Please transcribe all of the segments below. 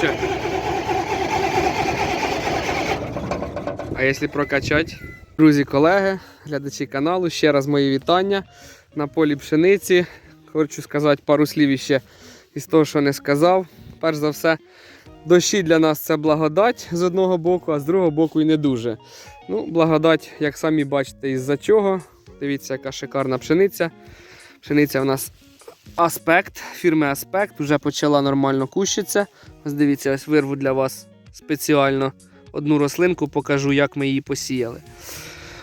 чи? А якщо прокачати? Друзі, колеги, глядачі каналу, ще раз мої вітання на полі пшениці. Хочу сказати пару слів ще із того, що не сказав. Перш за все, дощі для нас це благодать з одного боку, а з другого боку і не дуже. Ну, благодать, як самі бачите, із-за чого. Дивіться, яка шикарна пшениця. Пшениця у нас аспект, фірми Аспект, вже почала нормально кущитися. Ось дивіться, ось вирву для вас спеціально одну рослинку, покажу, як ми її посіяли.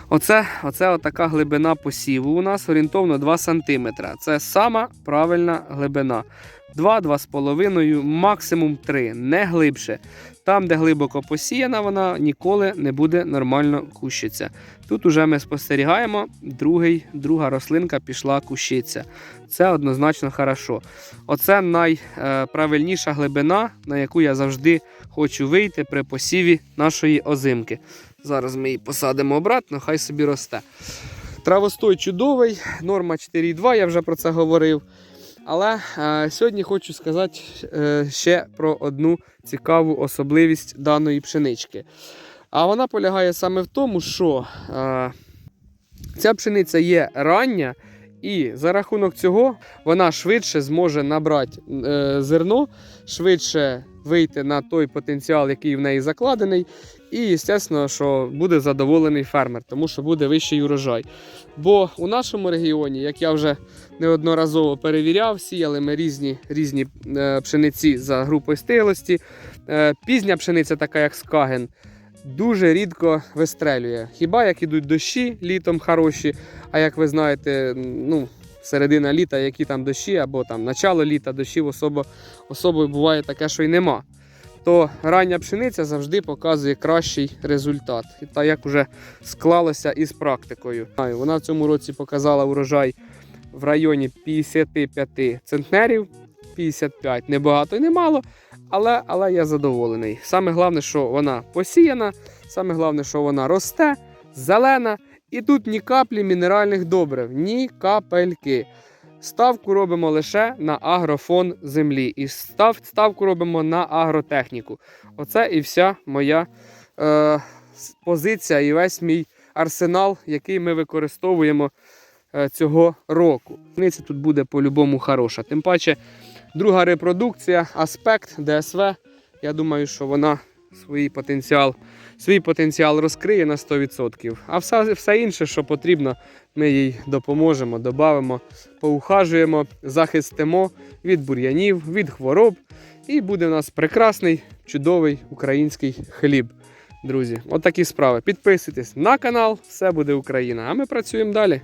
Оце, оце отака глибина посіву у нас орієнтовно 2 см. Це сама правильна глибина. 2-2,5, максимум 3, не глибше. Там, де глибоко посіяна, вона ніколи не буде нормально кущитися. Тут уже ми спостерігаємо, другий, друга рослинка пішла кущитися. Це однозначно хорошо. Оце найправильніша глибина, на яку я завжди хочу вийти при посіві нашої озимки. Зараз ми її посадимо обратно, хай собі росте. Травостой чудовий, норма 4,2, я вже про це говорив. Але е, сьогодні хочу сказати е, ще про одну цікаву особливість даної пшенички. А вона полягає саме в тому, що е, ця пшениця є рання, і за рахунок цього вона швидше зможе набрати е, зерно, швидше вийти на той потенціал, який в неї закладений. І, звісно, що буде задоволений фермер, тому що буде вищий урожай. Бо у нашому регіоні, як я вже неодноразово перевіряв, сіяли ми різні різні е, пшениці за групою стиглості. Е, пізня пшениця, така як скаген, дуже рідко вистрелює. Хіба як ідуть дощі літом хороші, а як ви знаєте, ну, середина літа, які там дощі, або там начало літа дощів особо, особо буває таке, що й нема. То рання пшениця завжди показує кращий результат. І та як вже склалося із практикою. Вона в цьому році показала урожай в районі 55 центнерів. 55 не багато і не мало, але, але я задоволений. Саме головне, що вона посіяна, саме головне, що вона росте, зелена, і тут ні каплі мінеральних добрив, ні капельки. Ставку робимо лише на агрофон землі. І став, ставку робимо на агротехніку. Оце і вся моя е, позиція і весь мій арсенал, який ми використовуємо е, цього року. Пшениця тут буде по-любому хороша. Тим паче, друга репродукція, аспект, ДСВ. Я думаю, що вона свій потенціал, свій потенціал розкриє на 100%. А все, все інше, що потрібно, ми їй допоможемо, додамо, поухажуємо, захистимо від бур'янів, від хвороб. І буде у нас прекрасний, чудовий український хліб. Друзі, от справи. Підписуйтесь на канал, все буде Україна. А ми працюємо далі.